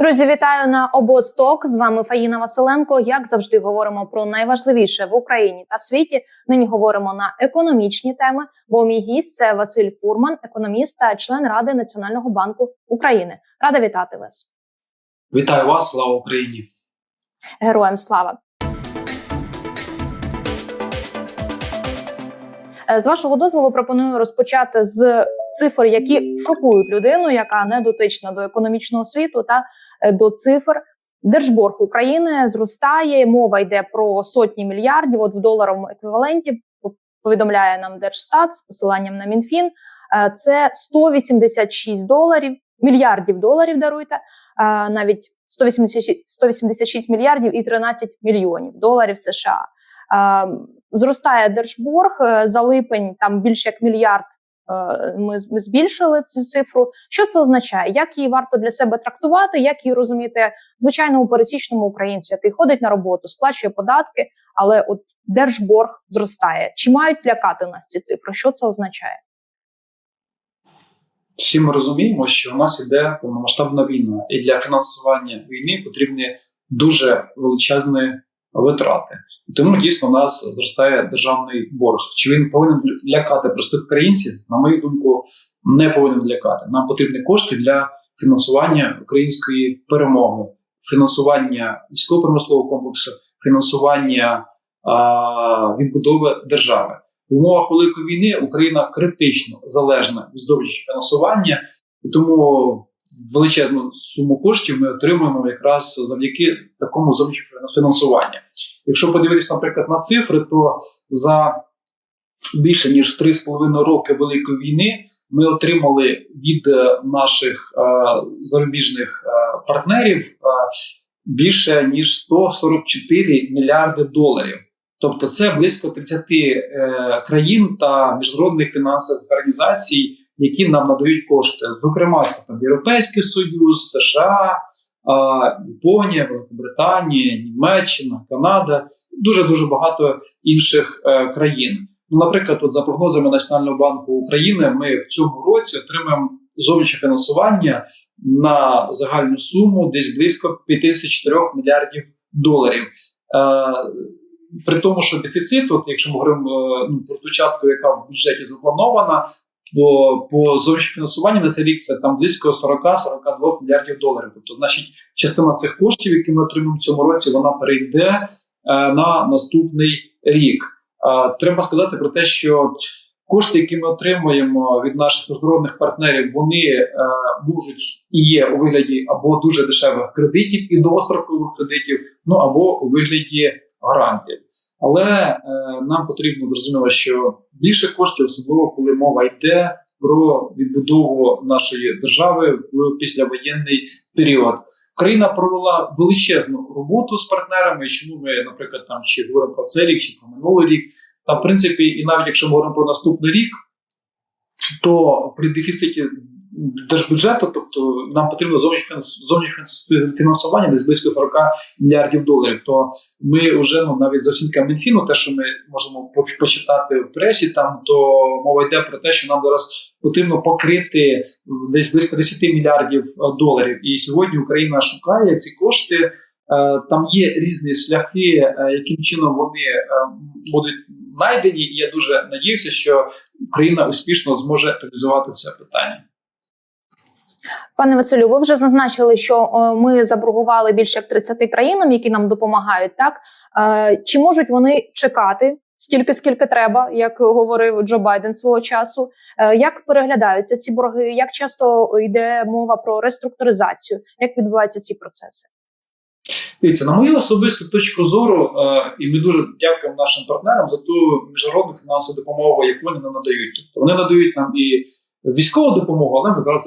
Друзі, вітаю на обосток. З вами Фаїна Василенко. Як завжди, говоримо про найважливіше в Україні та світі. Нині говоримо на економічні теми. Бо мій гість це Василь Фурман, економіст та член Ради Національного банку України. Рада вітати вас. Вітаю вас, слава Україні! Героям слава. Е, З вашого дозволу пропоную розпочати з цифр, які шокують людину, яка не дотична до економічного світу та е, до цифр. Держборг України зростає. Мова йде про сотні мільярдів. От в доларовому еквіваленті повідомляє нам Держстат з посиланням на МінФін. е, Це 186 доларів, мільярдів доларів. Даруйте е, навіть 186, 186 мільярдів і 13 мільйонів доларів США. Е, Зростає держборг за липень. Там більше як мільярд. Е, Ми, збільшили цю цифру. Що це означає? Як її варто для себе трактувати? Як її розуміти звичайному пересічному українцю, який ходить на роботу, сплачує податки, але от держборг зростає? Чи мають лякати нас ці цифри? Що це означає? Всі ми розуміємо, що у нас іде повномасштабна війна, і для фінансування війни потрібні дуже величезні витрати. Тому дійсно у нас зростає державний борг. Чи він повинен лякати простих українців? На мою думку, не повинен лякати. Нам потрібні кошти для фінансування української перемоги, фінансування військово-промислового комплексу, фінансування а, відбудови держави. В умовах великої війни Україна критично залежна від зовнішнього фінансування, і тому величезну суму коштів ми отримуємо якраз завдяки такому зовнішньому фінансуванню. Якщо подивитися, наприклад, на цифри, то за більше ніж 3,5 роки великої війни ми отримали від е, наших е, зарубіжних е, партнерів більше ніж 144 мільярди доларів. Тобто це близько 30 е, країн та міжнародних фінансових організацій, які нам надають кошти. Зокрема, це там Європейський Союз, США, Японія, Великобританія, Німеччина, Канада, дуже дуже багато інших е, країн. Ну, наприклад, от за прогнозами Національного банку України, ми в цьому році отримаємо зовнішнє фінансування на загальну суму десь близько 54 мільярдів доларів. Е, при тому, що дефіцит, от якщо ми говоримо е, ну, про ту частку, яка в бюджеті запланована, то по зовнішньому фінансуванню на цей рік це там близько 40-42 мільярдів доларів. Тобто, значить, частина цих коштів, які ми отримаємо в цьому році, вона перейде е, на наступний рік. Е, треба сказати про те, що кошти, які ми отримуємо від наших міжнародних партнерів, вони е, можуть і є у вигляді або дуже дешевих кредитів і довгострокових кредитів, ну або у вигляді грантів. Але е, нам потрібно зрозуміло, що більше коштів, особливо коли мова йде про відбудову нашої держави в післявоєнний період. Країна провела величезну роботу з партнерами. Чому ми, наприклад, там чи говоримо про цей рік, чи про минулий рік. Та в принципі, і навіть якщо ми говоримо про наступний рік, то при дефіциті держбюджету, тобто нам потрібно зовнішнє фінанс- фінансування десь близько 40 мільярдів доларів. То ми вже ну навіть з оцінками Мінфіну, те, що ми можемо по- почитати в пресі, там то мова йде про те, що нам зараз потрібно покрити десь близько 10 мільярдів е, доларів. І сьогодні Україна шукає ці кошти. Е, Там є різні шляхи, е, яким чином вони будуть знайдені. І я дуже надіюся, що Україна успішно зможе реалізувати це питання. Пане Василю, ви вже зазначили, що е, ми заборгували більше як 30 країнам, які нам допомагають. Так Е, чи можуть вони чекати стільки, скільки треба, як говорив Джо Байден свого часу? Е, Як переглядаються ці борги? Як часто йде мова про реструктуризацію? Як відбуваються ці процеси? Дивіться, на мою особисту точку зору, е, і ми дуже дякуємо нашим партнерам за ту міжнародну фінансову допомогу, яку вони нам надають. Тобто вони надають нам і військову допомогу, але ми зараз з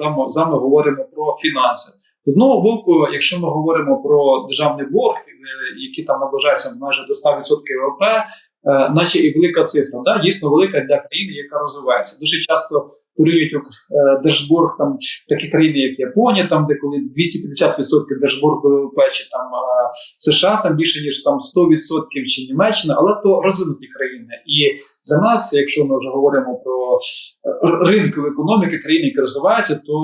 говоримо про фінанси. З одного боку, якщо ми говоримо про державний борг, е, який там наближається майже до 100% ВВП, наче і велика цифра. Да? Дійсно велика для країни, яка розвивається. Дуже часто порівнюють е, держборг там такі країни, як Японія, там де коли 250% держборг ВВП, чи там е, США там більше ніж там 100% чи Німеччина, але то розвинуті країни. І для нас, якщо ми вже говоримо про е, р- ринкову економіки країни, які розвиваються, то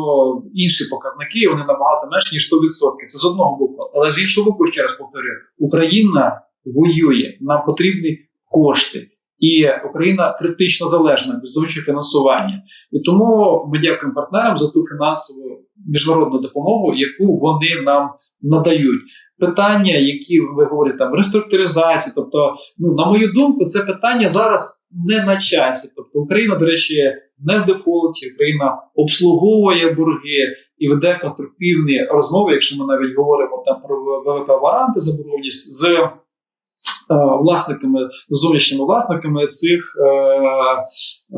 інші показники вони набагато менше ніж 100%. Це з одного боку. Але з іншого боку, ще раз повторюю, Україна воює, нам потрібні кошти. І Україна критично залежна без зовнішнього фінансування, і тому ми дякуємо партнерам за ту фінансову міжнародну допомогу, яку вони нам надають. Питання, які ви говорите, там реструктуризації, тобто, ну на мою думку, це питання зараз не на часі. Тобто, Україна, до речі, не в дефолті, Україна обслуговує борги і веде конструктивні розмови, якщо ми навіть говоримо там про ВВП варанти заборгованість з власниками, зовнішніми власниками цих е,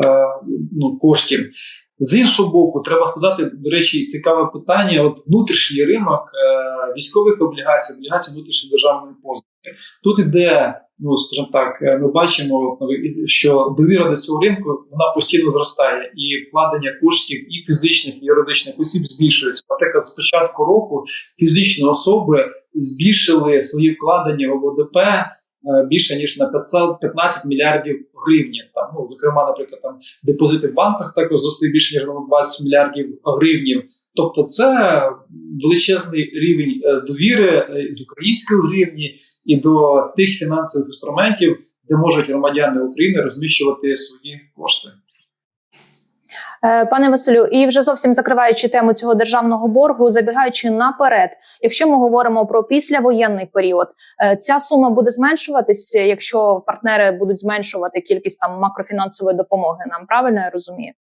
е, ну, коштів. З іншого боку, треба сказати, до речі, цікаве питання: от внутрішній ринок е, військових облігацій, облігацій внутрішньої державної позики. Тут іде, ну скажімо так, е, ми бачимо, що довіра до цього ринку вона постійно зростає, і вкладення коштів і фізичних, і юридичних осіб збільшується. Наприклад, з початку року фізичні особи збільшили свої вкладення в ОВДП е, більше ніж на 500, 15 мільярдів гривень. Там, ну, зокрема, наприклад, там депозити в банках також зросли більше ніж на 20 мільярдів гривень. Тобто, це величезний рівень е, довіри е, до української гривні і до тих фінансових інструментів, де можуть громадяни України розміщувати свої кошти. Е, Пане Василю, і вже зовсім закриваючи тему цього державного боргу, забігаючи наперед, якщо ми говоримо про післявоєнний період, е, ця сума буде зменшуватися, якщо партнери будуть зменшувати кількість там макрофінансової допомоги. Нам правильно я розумію?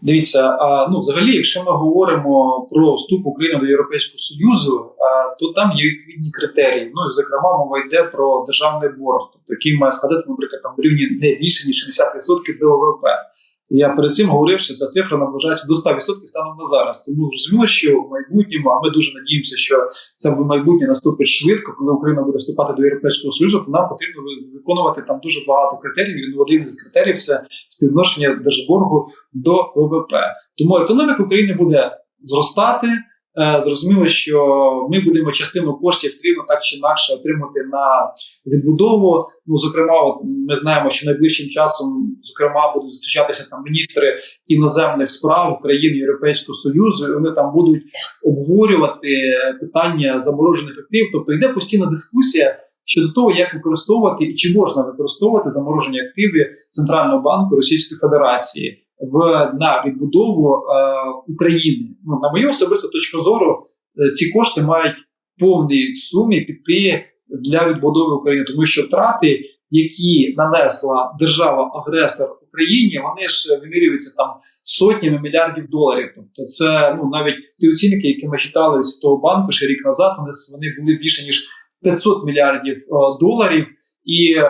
Дивіться, а ну взагалі, якщо ми говоримо про вступ України до Європейського Союзу, а, то там є відповідні критерії. Ну і зокрема, мова йде про державний борг, тобто який має складати, наприклад, там рівні не більше ніж 60% до ВВП. Я перед цим говорив, що ця цифра наближається до 100% станом на зараз. Тому розуміло, що в майбутньому, а ми дуже надіємося, що це в майбутнє наступить швидко, коли Україна буде вступати до Європейського Союзу, то нам потрібно виконувати там дуже багато критеріїв. І один із критеріїв це співвідношення держборгу до ВВП. Тому економіка України буде зростати. Е, Зрозуміло, що ми будемо частину коштів все рівно так чи інакше отримати на відбудову. Ну, зокрема, ми знаємо, що найближчим часом, зокрема, будуть зустрічатися там міністри іноземних справ країн Європейського Союзу. і Вони там будуть обговорювати питання заморожених активів. Тобто йде постійна дискусія щодо того, як використовувати і чи можна використовувати заморожені активи Центрального банку Російської Федерації в на відбудову е, України. Ну на мою особисту точку зору, е, ці кошти мають повній сумі піти для відбудови України, тому що втрати, які нанесла держава-агресор Україні, вони ж вимірюються там сотнями мільярдів доларів. Тобто, це ну навіть ті оцінки, які ми читали з того банку ще рік назад, вони вони були більше ніж 500 мільярдів е, доларів. І е,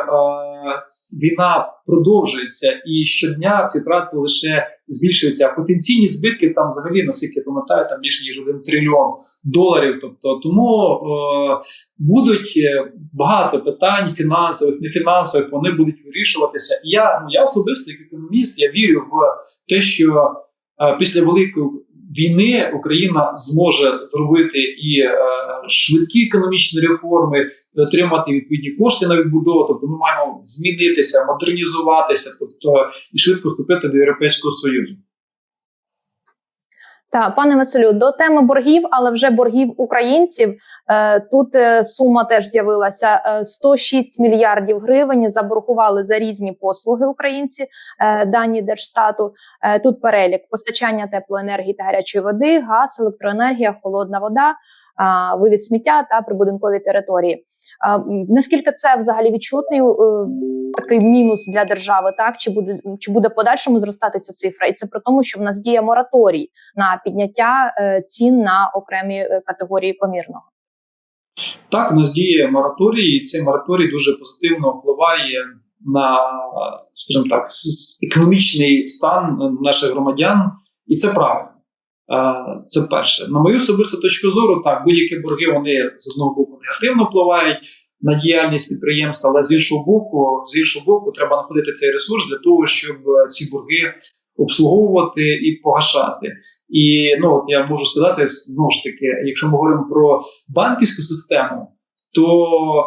війна продовжується, і щодня ці втрати лише збільшуються. А потенційні збитки там, взагалі, наскільки я пам'ятаю, там більше ніж один трильйон доларів. Тобто, тому е, будуть е, багато питань фінансових, нефінансових, вони будуть вирішуватися. І я ну я особисто, як економіст, я вірю в те, що е, після великої війни Україна зможе зробити і е, швидкі економічні реформи, отримати відповідні кошти на відбудову. Тобто ми маємо змінитися, модернізуватися, тобто і швидко вступити до Європейського Союзу. Так, пане Василю, до теми боргів, але вже боргів українців. Е, Тут е, сума теж з'явилася Е, 106 мільярдів гривень. Заборгували за різні послуги українці. е, Дані держстату. Е, Тут перелік постачання теплоенергії та гарячої води, газ, електроенергія, холодна вода, вивіз сміття та прибудинкові території. Наскільки це взагалі відчутний е, такий мінус для держави? Так чи буде чи буде в подальшому зростати ця цифра? І це при тому, що в нас діє мораторій на підняття е, цін на окремі е, категорії комірного. Так, у нас діє мораторій, і цей мораторій дуже позитивно впливає на, скажімо так, економічний стан наших громадян, і це правильно. Е, Це перше. На мою особисту точку зору, так, будь-які борги вони з одного боку негативно впливають на діяльність підприємства, але з іншого боку, з іншого боку, треба знаходити цей ресурс для того, щоб е, ці борги обслуговувати і погашати. І ну от я можу сказати знову ж таки, якщо ми говоримо про банківську систему, то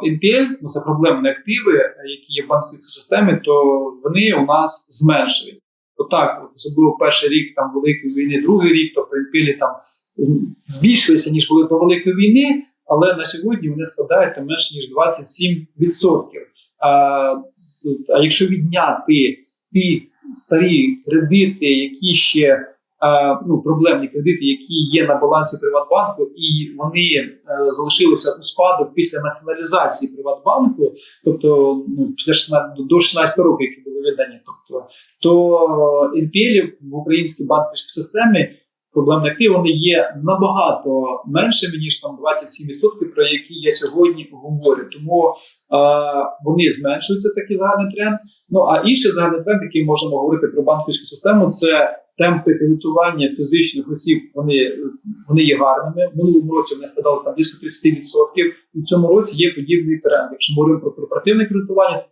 NPL, ну це проблемні активи, які є в банківській системі, то вони у нас зменшуються. Отак, от, особливо перший рік там великої війни, другий рік, тобто NPL там збільшилися ніж були до великої війни, але на сьогодні вони складають там менше ніж 27%. А, а якщо відняти ті старі кредити, які ще а, ну, проблемні кредити, які є на балансі Приватбанку, і вони е, залишилися у спадок після націоналізації Приватбанку, тобто ну, після 16, до 16 років, які були видані, тобто то NPL в українській банківській системі проблемні активи вони є набагато меншими ніж там 27%, про які я сьогодні говорю. Тому е, вони зменшуються такий загальний тренд. Ну а інший загальний тренд, який можемо говорити про банківську систему, це темпи кредитування фізичних осіб. Вони вони є гарними. В минулому році вони складали там близько 30%. І в цьому році є подібний тренд. Якщо ми говоримо про корпоративне кредитування, е,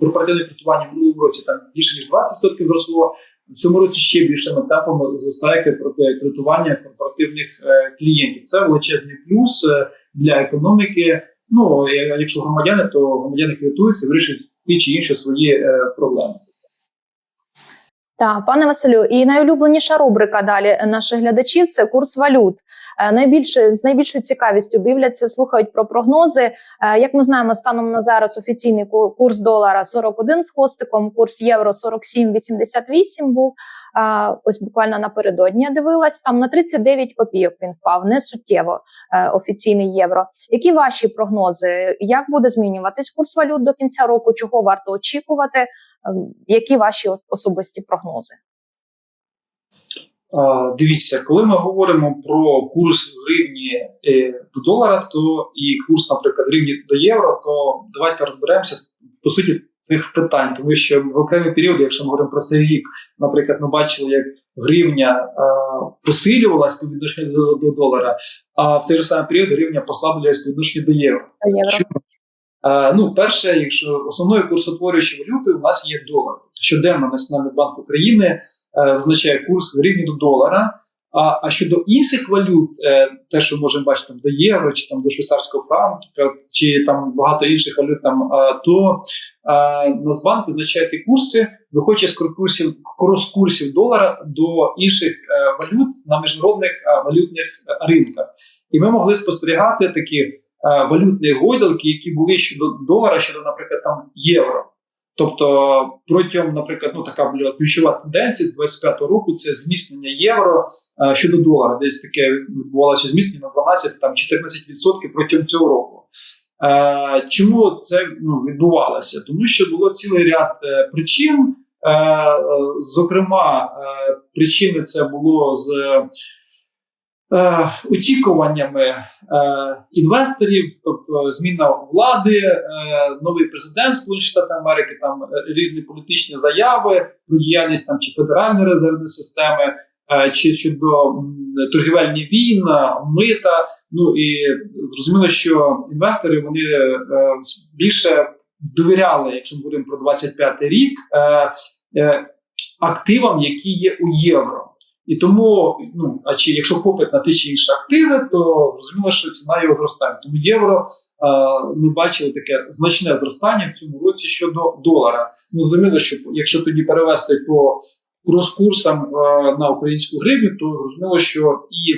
корпоративне кредитування в минулому році там більше ніж 20% зросло. В цьому році ще більшими темпами зростає кредитування корпоративних е, клієнтів. Це величезний плюс е, для економіки. Ну якщо громадяни, то громадяни кредитуються, вирішують ті чи інші свої е, проблеми. Так, пане Василю, і найулюбленіша рубрика далі наших глядачів це курс валют. Е, Найбільше з найбільшою цікавістю дивляться, слухають про прогнози. Е, Як ми знаємо, станом на зараз офіційний курс долара 41 з хвостиком, курс євро 47,88 був. Ось буквально напередодні я дивилась. Там на 39 копійок він впав, не суттєво е, офіційний євро. Які ваші прогнози? Як буде змінюватись курс валют до кінця року? Чого варто очікувати? Е, Які ваші особисті прогнози? Дивіться, коли ми говоримо про курс гривні е, до долара, то і курс, наприклад, гривні до євро, то давайте розберемося по суті цих питань, тому що в окремі періоди, якщо ми говоримо про цей рік, наприклад, ми бачили, як гривня е, посилювалась по відношенню до, до долара, а в цей же самий період гривня послаблювалась по відношенню до євро. Євро. Чому? Е, ну, перше, якщо основною курсотворюючою валютою у нас є долар. Щоденно Національний банк України е, визначає курс гривні до долара. А, а щодо інших валют, е, те, що можемо бачити там, до євро, чи там до швейцарського франку, чи там багато інших валют, там, е, то е, Нацбанк визначає ті курси, виходячи з курсів, курсів долара до інших е, валют на міжнародних е, валютних е, ринках. І ми могли спостерігати такі валютні гойдалки, які були щодо долара, щодо, наприклад, там євро. Тобто протягом, наприклад, ну така була ключова тенденція 25-го року це зміцнення євро е, щодо долара. Десь таке відбувалося зміцнення на 12 там 14% протягом цього року. Е, чому це ну, відбувалося? Тому що було цілий ряд е, причин. Е, е, зокрема, е, причини це було з е, очікуваннями е, інвесторів, тобто зміна влади, е, новий президент Сполучених Штатів Америки, там е, різні політичні заяви про діяльність там чи федеральної резервної системи, е, чи щодо торгівельні війн, мита. Ну і зрозуміло, що інвестори вони е, більше довіряли, якщо ми говоримо про 25 рік, е, е, активам, які є у євро. І тому, ну а чи якщо попит на ті чи інші активи, то зрозуміло, що ціна його зростає. Тому євро е, ми бачили таке значне зростання в цьому році щодо долара. Ну зрозуміло, що якщо тоді перевести по крос-курсам е, на українську гривню, то зрозуміло, що і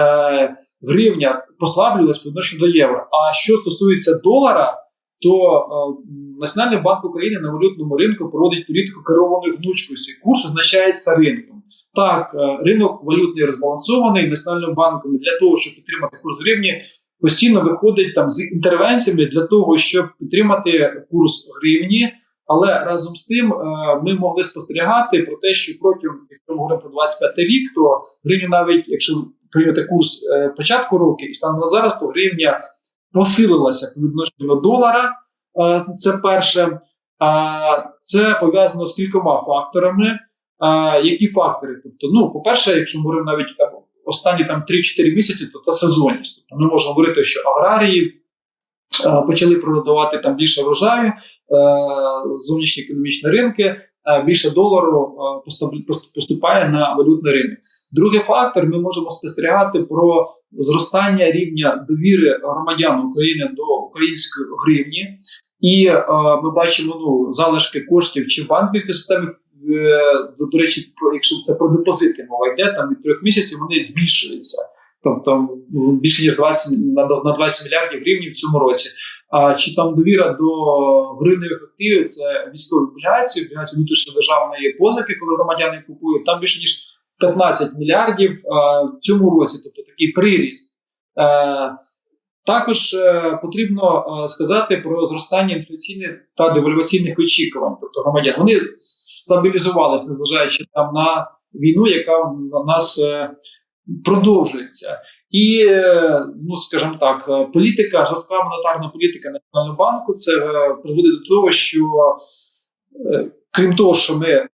е, гривня послаблювалась по відношенню до євро. А що стосується долара, то е, Національний банк України на валютному ринку проводить політику керованою гнучкістю. Курс визначається ринком. Так, е, ринок валютний розбалансований Національним банком для того, щоб підтримати курс гривні, постійно виходить там з інтервенціями для того, щоб підтримати курс гривні. Але разом з тим е, ми могли спостерігати про те, що протягом, якщо ми говоримо про 25 рік, то гривня навіть якщо прийняти курс е, початку року і станом на зараз, то гривня посилилася по відношенню до долара. Це перше. Це пов'язано з кількома факторами. А, Які фактори? Тобто, ну, по-перше, якщо ми говоримо навіть там останні там 3-4 місяці, то це сезонність. Тобто ми можемо говорити, що аграрії почали продавати там більше врожаю, е, зовнішні економічні ринки, е, більше долару е, поступає на валютний ринок. Другий фактор: ми можемо спостерігати про зростання рівня довіри громадян України до української гривні. І е, ми бачимо ну, залишки коштів чи в банківській системі. Е, До, речі, якщо це про депозити мова йде, там від трьох місяців вони збільшуються. Тобто ну, більше ніж 20, на, на 20 мільярдів гривень в цьому році. А чи там довіра до гривневих активів, це військові облігації, облігації внутрішньої державної позики, коли громадяни купують, там більше ніж 15 мільярдів а, в цьому році, тобто такий приріст. Е, також е, потрібно е, сказати про зростання інфляційних та девальваційних очікувань, тобто громадян. Вони стабілізувалися, незважаючи там на війну, яка на нас е, продовжується. І, ну скажімо так, політика, жорстка монетарна політика Національного банку це призводить до того, що крім того, що ми е,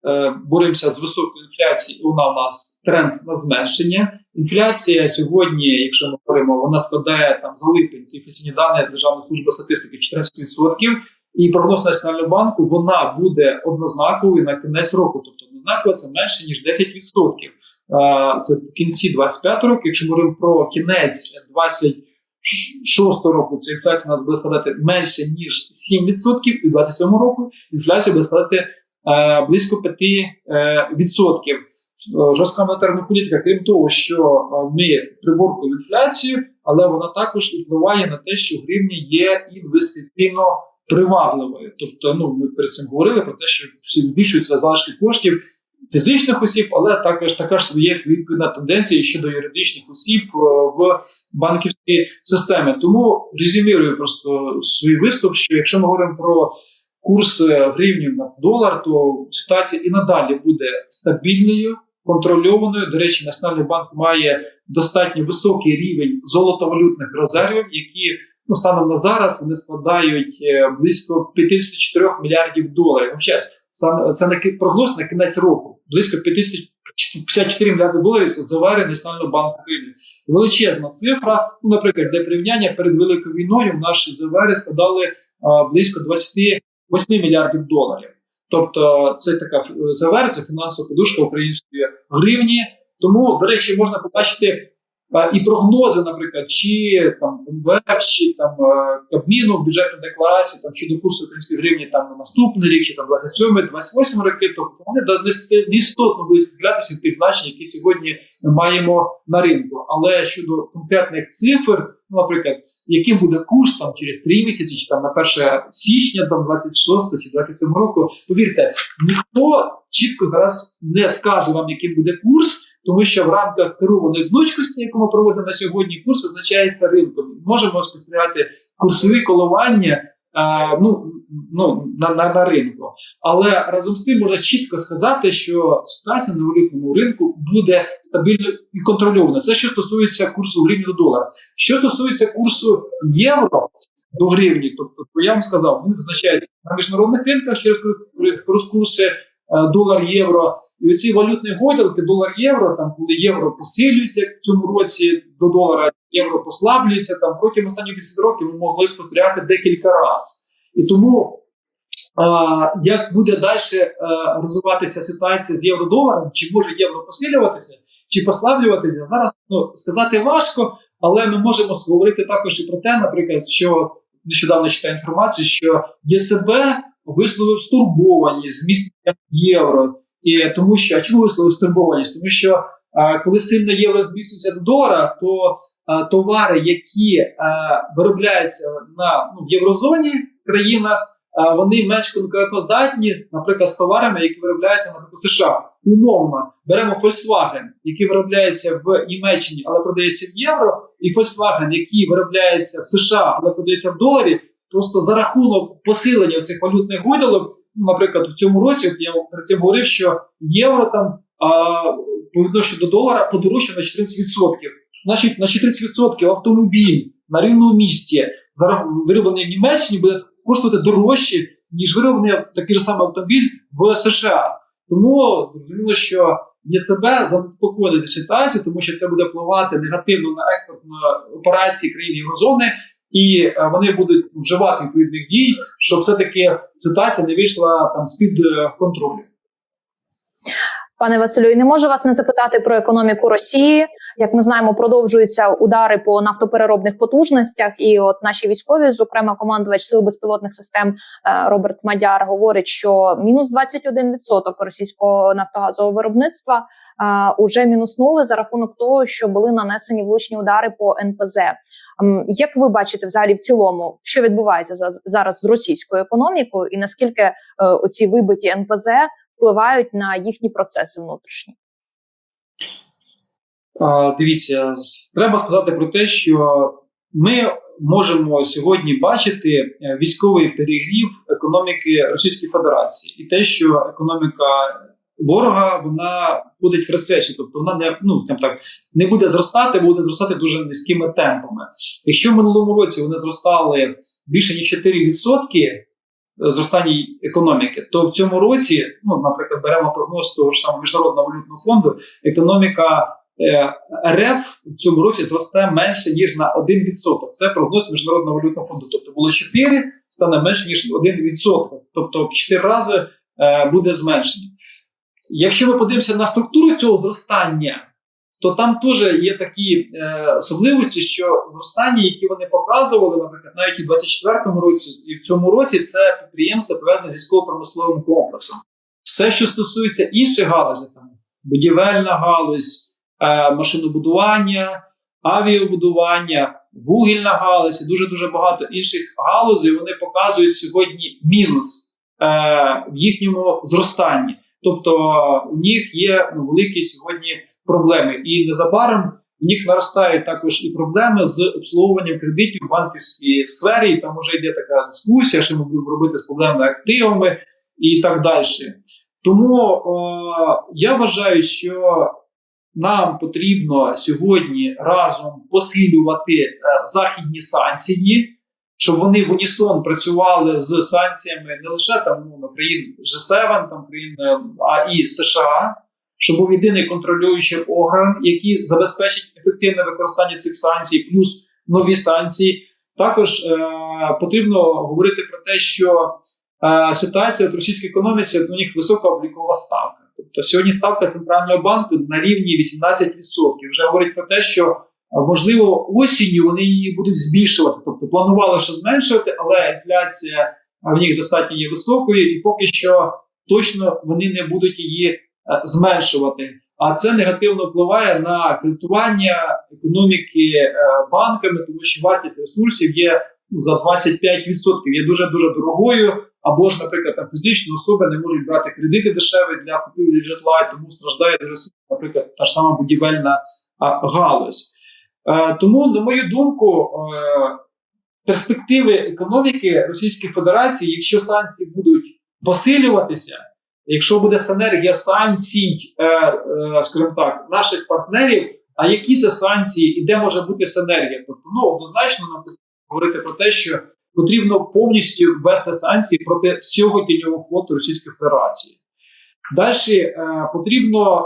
боремося з високою інфляцією, вона у нас тренд на зменшення. Інфляція сьогодні, якщо ми говоримо, вона складає там за липень ті офіційні дані Державної служби статистики 14%. І прогноз Національного банку вона буде однознаковою на кінець року, тобто однознаково це менше ніж 10%. А, Це в кінці 25 року. Якщо ми говоримо про кінець 26 року, ця інфляція у нас буде складати менше ніж 7%, і в 27 року інфляція буде складати е, близько 5%. Е, відсотків. Е, Жорстка монетарна політика, крім того, що е, ми приборкуємо інфляцію, але вона також впливає на те, що гривня є інвестиційно привабливою. Тобто, ну ми перед цим говорили про те, що всі збільшуються залишки коштів фізичних осіб, але також така ж є відповідна тенденція щодо юридичних осіб е, в банківській системі. Тому резюмірую просто свій виступ, що якщо ми говоримо про курс е, гривні на долар, то ситуація і надалі буде стабільною, контрольованою. До речі, Національний банк має достатньо високий рівень золотовалютних резервів, які ну, станом на зараз вони складають е, близько 54 мільярдів доларів. Чесно, це, це на прогноз на кінець року. Близько 50 54 мільярди доларів це завари Національного банку України. Величезна цифра. Ну, наприклад, для порівняння перед великою війною наші завари складали близько 28 мільярдів доларів. Тобто, це така е, це фінансова подушка української гривні. Тому, до речі, можна побачити і прогнози, наприклад, чи там МВФ, чи там е, Кабміну в бюджетній декларації там щодо курсу української гривні там на наступний рік, чи там 27 28 роки. Тобто вони не ст- не істотно будуть відділятися від тих значень, які сьогодні ми маємо на ринку. Але щодо конкретних цифр, ну, наприклад, яким буде курс там через 3 місяці, чи там на 1 січня, там 26 чи 27 року, повірте, ніхто чітко зараз не скаже вам, яким буде курс. Тому що в рамках керованої гнучкості, яку ми проводимо на сьогодні, курс визначається ринком. Можемо спостерігати курсові коливання е, ну, ну, на, на, на ринку. Але разом з тим можна чітко сказати, що ситуація на валютному ринку буде стабільно і контрольована. Це що стосується курсу гривні до долара. Що стосується курсу євро до гривні, тобто то я вам сказав, він визначається на міжнародних ринках через курси е, долар-євро. І оці валютні гойдалки, долар-євро, там коли євро посилюється в цьому році до долара, євро послаблюється. Там протягом останніх 10 років ми могли спостерігати декілька разів. І тому а, як буде далі розвиватися ситуація з євро-доларом, чи може євро посилюватися, чи послаблюватися, зараз ну, сказати важко, але ми можемо говорити також і про те, наприклад, що нещодавно читаю інформацію, що ЄЦБ висловив стурбованість зміцнення євро. І тому що чому висловив стурбованість? Тому що а, коли сильно євро збільшується до долара, то а, товари, які а, виробляються на ну, в єврозоні країнах, а, вони менш конкурентоздатні, наприклад, з товарами, які виробляються наприклад, США. Умовно беремо Volkswagen, який виробляється в Німеччині, але продається в євро, і Volkswagen, який виробляється в США, але продається в доларі. Просто за рахунок посилення цих валютних ну, наприклад, у цьому році от я перед цим говорив, що євро там а, по відношенню до долара подорожчав на 14%. Значить, на 14% автомобіль на рівному місці вироблений в Німеччині буде коштувати дорожче, ніж вироблений такий же самий автомобіль в США. Тому зрозуміло, що ЄЦБ занепокоєна ситуацію, тому що це буде впливати негативно на експортні операції країн Єврозони. І е, вони будуть вживати відповідних дій, щоб все-таки ситуація не вийшла там з-під е, контролю. Пане Василю, і не можу вас не запитати про економіку Росії. Як ми знаємо, продовжуються удари по нафтопереробних потужностях, і от наші військові, зокрема командувач сил безпілотних систем е, Роберт Мадяр, говорить, що мінус 21% російського нафтогазового виробництва е, уже мінуснули за рахунок того, що були нанесені влучні удари по НПЗ. Ем, Як ви бачите, взагалі в цілому, що відбувається за- зараз з російською економікою, і наскільки е, оці вибиті НПЗ впливають на їхні процеси внутрішні? Дивіться, треба сказати про те, що ми можемо сьогодні бачити е, військовий перегрів економіки Російської Федерації і те, що економіка ворога вона входить в рецесію, тобто вона не ну так не буде зростати, буде зростати дуже низькими темпами. Якщо в минулому році вони зростали більше ніж 4%, зростання економіки, то в цьому році, ну наприклад, беремо прогноз того ж самого міжнародного валютного фонду, економіка е, РФ в цьому році зросте менше ніж на 1%. Це прогноз міжнародного валютного фонду. Тобто було 4, стане менше ніж 1%. Тобто в 4 рази е, буде зменшення. Якщо ми подивимося на структуру цього зростання, то там теж є такі е, особливості, що зростання, які вони показували, наприклад, навіть в 24-му році, і в цьому році, це підприємства пов'язані з військово-промисловим комплексом. Все, що стосується інших галузей, там будівельна галузь, е, машинобудування, авіабудування, вугільна галузь і дуже дуже багато інших галузей, вони показують сьогодні мінус е, в їхньому зростанні. Тобто у них є ну, великі сьогодні проблеми, і незабаром в них наростають також і проблеми з обслуговуванням кредитів в банківській сфері. І там вже йде така дискусія, що ми будемо робити з проблемними активами і так далі. Тому е, я вважаю, що нам потрібно сьогодні разом посилювати е, західні санкції, щоб вони в унісон працювали з санкціями не лише там ну, країн G7, там країн, е, а і США, щоб був єдиний контролюючий орган, який забезпечить ефективне використання цих санкцій, плюс нові санкції. Також е, потрібно говорити про те, що е, ситуація в російській економіці у них висока облікова ставка. Тобто сьогодні ставка центрального банку на рівні 18%. Вже говорить про те, що можливо осінню вони її будуть збільшувати. Тобто планували, що зменшувати, але інфляція в них достатньо є високою, і поки що точно вони не будуть її е, зменшувати. А це негативно впливає на кредитування економіки е, банками, тому що вартість ресурсів є ну, за 25%, є дуже дуже дорогою. Або ж, наприклад, там фізичні особи не можуть брати кредити дешеві для купівлі житла, і тому страждає дуже сильно, наприклад, та ж сама будівельна галузь. Е, тому, на мою думку, е, перспективи економіки Російської Федерації, якщо санкції будуть посилюватися, якщо буде синергія санкцій, е, скажімо так, наших партнерів, а які це санкції і де може бути синергія? Тобто, ну однозначно нам говорити про те, що потрібно повністю ввести санкції проти всього тіньового флоту Російської Федерації. Далі е, потрібно е,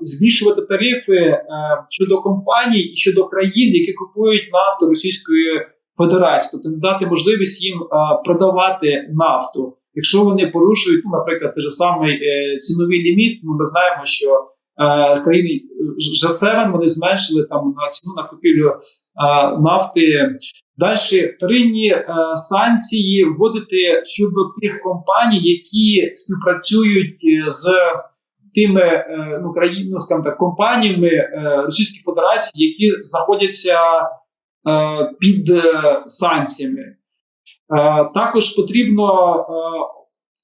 збільшувати тарифи е, щодо компаній і щодо країн, які купують нафту Російської Федерації, тобто не дати можливість їм е, продавати нафту. Якщо вони порушують, ну, наприклад, той же самий е, ціновий ліміт, ну, ми знаємо, що е, країни G7 вони зменшили там на ціну на купівлю е, нафти. Далі вторинні е, санкції вводити щодо тих компаній, які співпрацюють е, з тими е, ну, країн, ну, скажімо так, компаніями е, Російської Федерації, які знаходяться е, під е, санкціями. Е, також потрібно е,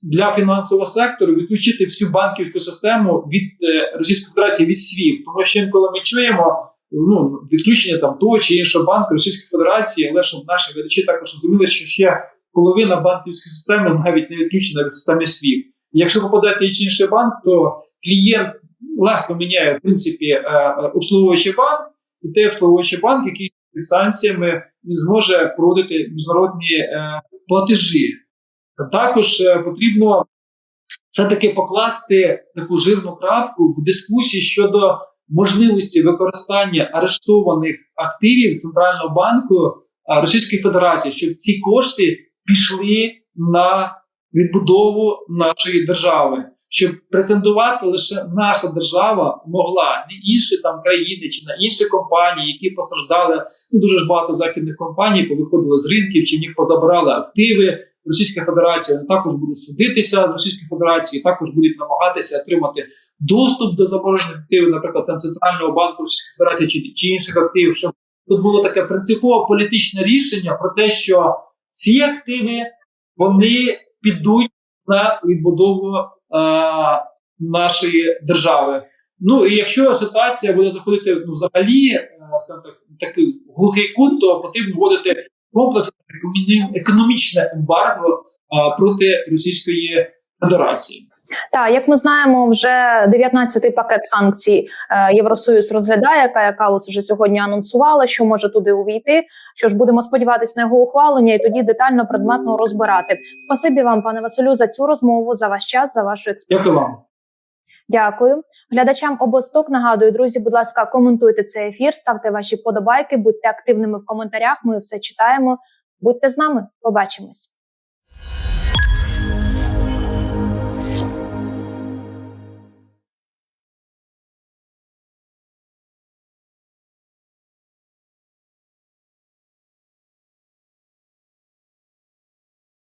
для фінансового сектору відключити всю банківську систему від е, Російської Федерації від СВІФ, тому що інколи ми чуємо ну, відключення там того чи іншого банку Російської Федерації, але щоб наші глядачі також розуміли, що ще половина банківської системи навіть не відключена від системи. І Якщо попадає той чи інший банк, то клієнт легко міняє в принципі е, е, обслуговуючий банк, і той обслуговуючий банк, який під санкціями він зможе проводити міжнародні е, платежі. Також потрібно все-таки покласти таку жирну крапку в дискусії щодо можливості використання арештованих активів центрального банку Російської Федерації, щоб ці кошти пішли на відбудову нашої держави, щоб претендувати лише наша держава могла, не інші там країни чи на інші компанії, які постраждали. Ну дуже ж багато західних компаній повиходили з ринків, чи в них позабирали активи. Російська Федерація також будуть судитися з Російською Федерацією, також будуть намагатися отримати доступ до заморожених активів, наприклад, там центрального банку Російської Федерації чи, чи інших активів, щоб тут було таке принципове політичне рішення про те, що ці активи вони підуть на відбудову е, нашої держави. Ну і якщо ситуація буде заходити ну, взагалі, е, скажімо так, такий глухий кут, то потрібно вводити комплексне економічне ембарго проти Російської Федерації. Так, як ми знаємо, вже 19-й пакет санкцій е, Євросоюз розглядає, яка яка вже сьогодні анонсувала, що може туди увійти. Що ж будемо сподіватися на його ухвалення, і тоді детально предметно розбирати. Спасибі вам, пане Василю, за цю розмову, за ваш час, за вашу експертизу. Дякую вам. Дякую глядачам обосток. Нагадую, друзі, будь ласка, коментуйте цей ефір, ставте ваші подобайки, будьте активними в коментарях. Ми все читаємо. Будьте з нами. Побачимось.